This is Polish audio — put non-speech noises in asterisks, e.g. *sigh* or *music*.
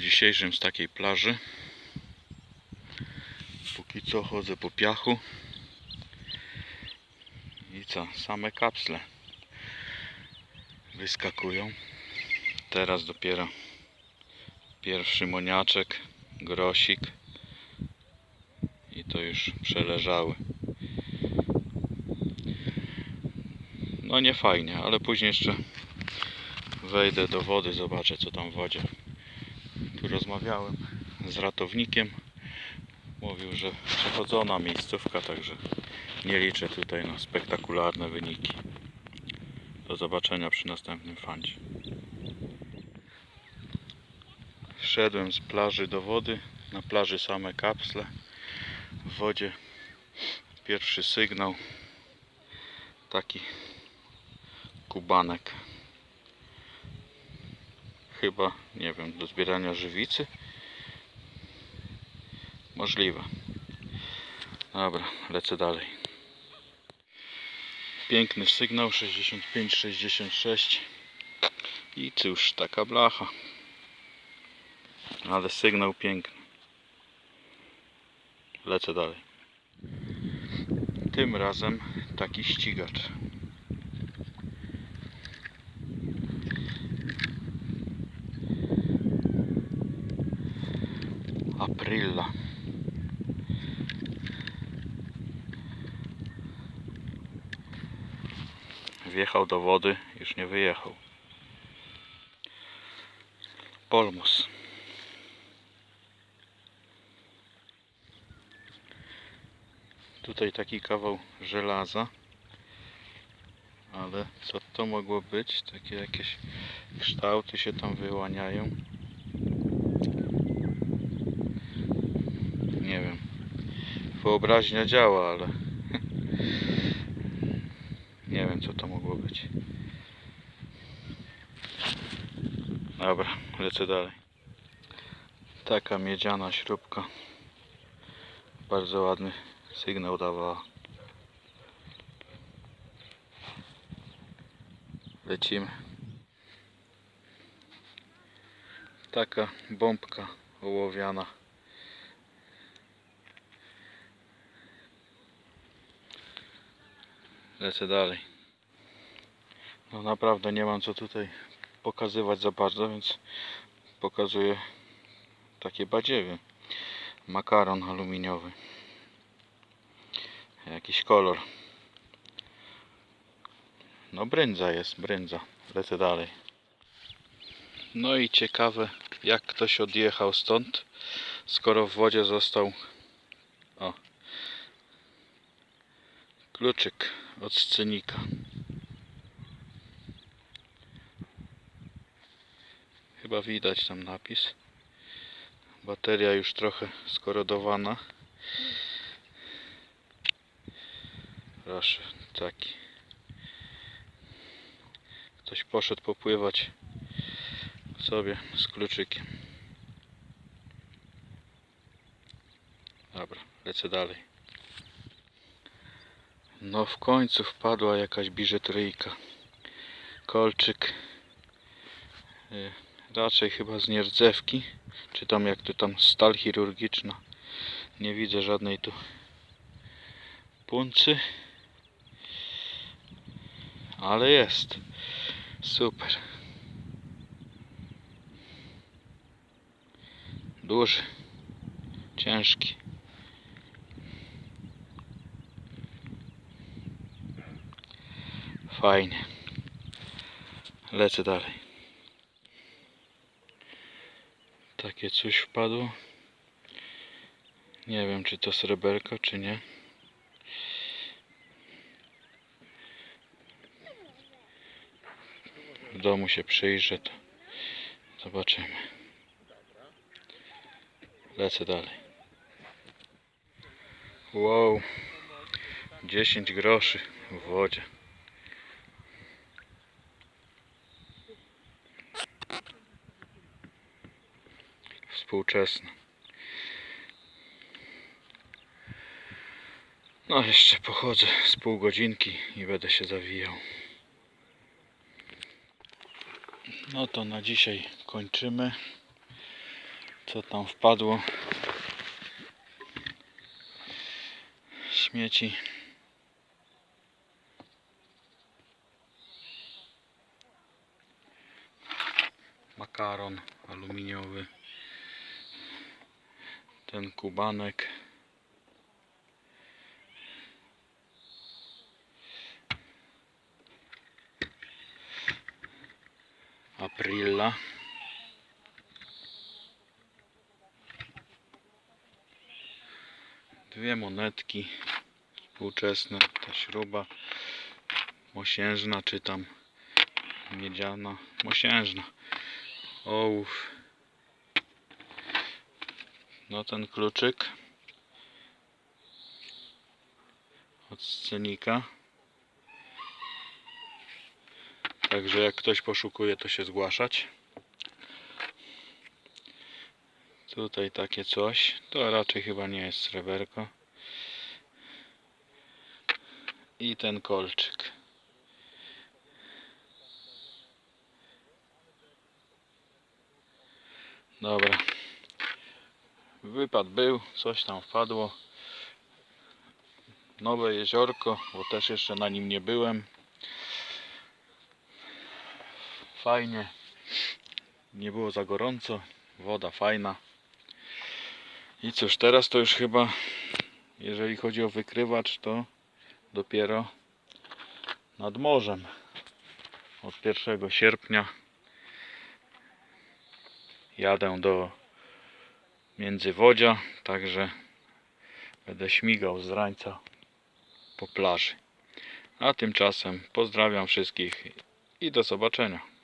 dzisiejszym z takiej plaży. Póki co chodzę po piachu. I co? Same kapsle wyskakują. Teraz dopiero pierwszy moniaczek, grosik i to już przeleżały. No nie fajnie, ale później jeszcze wejdę do wody, zobaczę co tam w wodzie. Rozmawiałem z ratownikiem. Mówił, że przechodzona miejscówka, także nie liczę tutaj na spektakularne wyniki. Do zobaczenia przy następnym fancie. Szedłem z plaży do wody. Na plaży same kapsle. W wodzie pierwszy sygnał. Taki kubanek. Chyba, nie wiem, do zbierania żywicy. Możliwe. Dobra, lecę dalej. Piękny sygnał 65-66 i cóż, taka blacha. Ale sygnał piękny. Lecę dalej. Tym razem taki ścigacz. Aprilla. Wjechał do wody, już nie wyjechał. Polmus. Tutaj taki kawał żelaza. Ale co to mogło być? Takie jakieś kształty się tam wyłaniają. Nie wiem. Wyobraźnia działa, ale *laughs* nie wiem co to mogło być. Dobra, lecę dalej. Taka miedziana śrubka. Bardzo ładny sygnał dawała. Lecimy. Taka bombka ołowiana. Lecę dalej. No naprawdę nie mam co tutaj pokazywać za bardzo, więc pokazuję takie badziewie. Makaron aluminiowy. Jakiś kolor. No brędza jest, brędza. Lecę dalej. No i ciekawe jak ktoś odjechał stąd, skoro w wodzie został kluczyk od scenika. Chyba widać tam napis. Bateria już trochę skorodowana. Proszę, taki. Ktoś poszedł popływać sobie z kluczykiem. Dobra, lecę dalej. No w końcu wpadła jakaś biżuteryjka. Kolczyk. y, Raczej chyba z nierdzewki. Czy tam jak to tam stal chirurgiczna. Nie widzę żadnej tu puncy. Ale jest. Super. Duży. Ciężki. Fajnie. Lecę dalej. Takie coś wpadło. Nie wiem, czy to sreberko, czy nie. W domu się przyjrzę, to zobaczymy. Lecę dalej. Wow. 10 groszy w wodzie. Współczesne. No jeszcze pochodzę z pół godzinki i będę się zawijał. No to na dzisiaj kończymy. Co tam wpadło? Śmieci. Makaron aluminiowy. Ten kubanek. Aprilla. Dwie monetki współczesne, ta śruba mosiężna czy tam miedziana, mosiężna. Ołów. No ten kluczyk od scenika. Także jak ktoś poszukuje, to się zgłaszać. Tutaj takie coś. To raczej chyba nie jest sreberko. I ten kolczyk. Dobra. Wypad był, coś tam wpadło. Nowe jeziorko, bo też jeszcze na nim nie byłem. Fajnie. Nie było za gorąco. Woda fajna. I cóż, teraz to już chyba, jeżeli chodzi o wykrywacz, to dopiero nad morzem. Od 1 sierpnia jadę do Międzywodzia, także będę śmigał z rańca po plaży. A tymczasem pozdrawiam wszystkich i do zobaczenia.